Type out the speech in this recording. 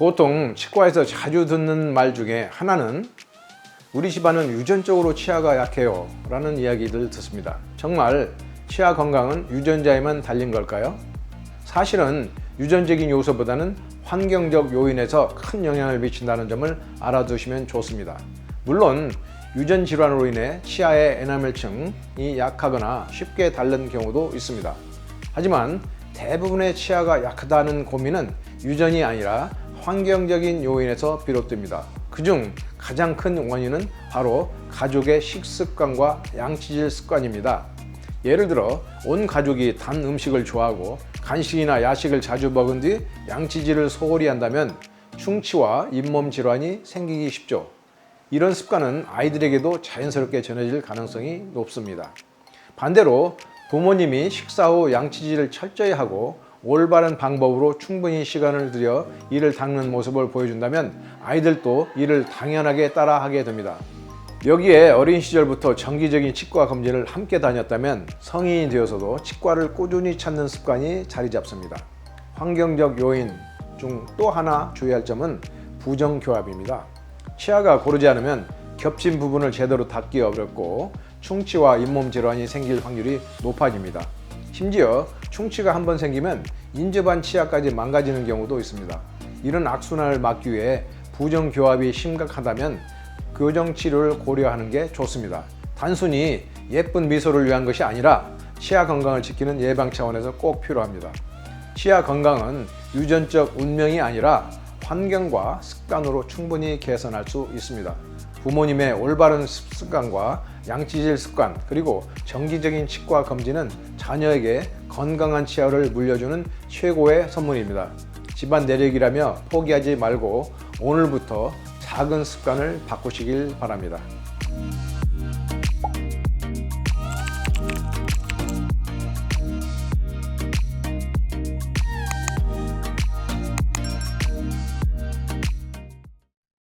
보통 치과에서 자주 듣는 말 중에 하나는 우리 집안은 유전적으로 치아가 약해요 라는 이야기들 듣습니다. 정말 치아 건강은 유전자에만 달린 걸까요? 사실은 유전적인 요소보다는 환경적 요인에서 큰 영향을 미친다는 점을 알아두시면 좋습니다. 물론 유전 질환으로 인해 치아의 에나멜층이 약하거나 쉽게 닳는 경우도 있습니다. 하지만 대부분의 치아가 약하다는 고민은 유전이 아니라 환경적인 요인에서 비롯됩니다. 그중 가장 큰 원인은 바로 가족의 식습관과 양치질 습관입니다. 예를 들어 온 가족이 단 음식을 좋아하고 간식이나 야식을 자주 먹은 뒤 양치질을 소홀히 한다면 충치와 잇몸 질환이 생기기 쉽죠. 이런 습관은 아이들에게도 자연스럽게 전해질 가능성이 높습니다. 반대로 부모님이 식사 후 양치질을 철저히 하고 올바른 방법으로 충분히 시간을 들여 이를 닦는 모습을 보여준다면 아이들도 이를 당연하게 따라하게 됩니다. 여기에 어린 시절부터 정기적인 치과 검진을 함께 다녔다면 성인이 되어서도 치과를 꾸준히 찾는 습관이 자리 잡습니다. 환경적 요인 중 또 하나 주의할 점은 부정교합입니다. 치아가 고르지 않으면 겹친 부분을 제대로 닦기 어렵고 충치와 잇몸 질환이 생길 확률이 높아집니다. 심지어 충치가 한 번 생기면 인접한 치아까지 망가지는 경우도 있습니다. 이런 악순환을 막기 위해 부정교합이 심각하다면 교정 치료를 고려하는 게 좋습니다. 단순히 예쁜 미소를 위한 것이 아니라 치아 건강을 지키는 예방 차원에서 꼭 필요합니다. 치아 건강은 유전적 운명이 아니라 환경과 습관으로 충분히 개선할 수 있습니다. 부모님의 올바른 습관과 양치질 습관 그리고 정기적인 치과 검진은 자녀에게 건강한 치아를 물려주는 최고의 선물입니다. 집안 내력이라며 포기하지 말고 오늘부터 작은 습관을 바꾸시길 바랍니다.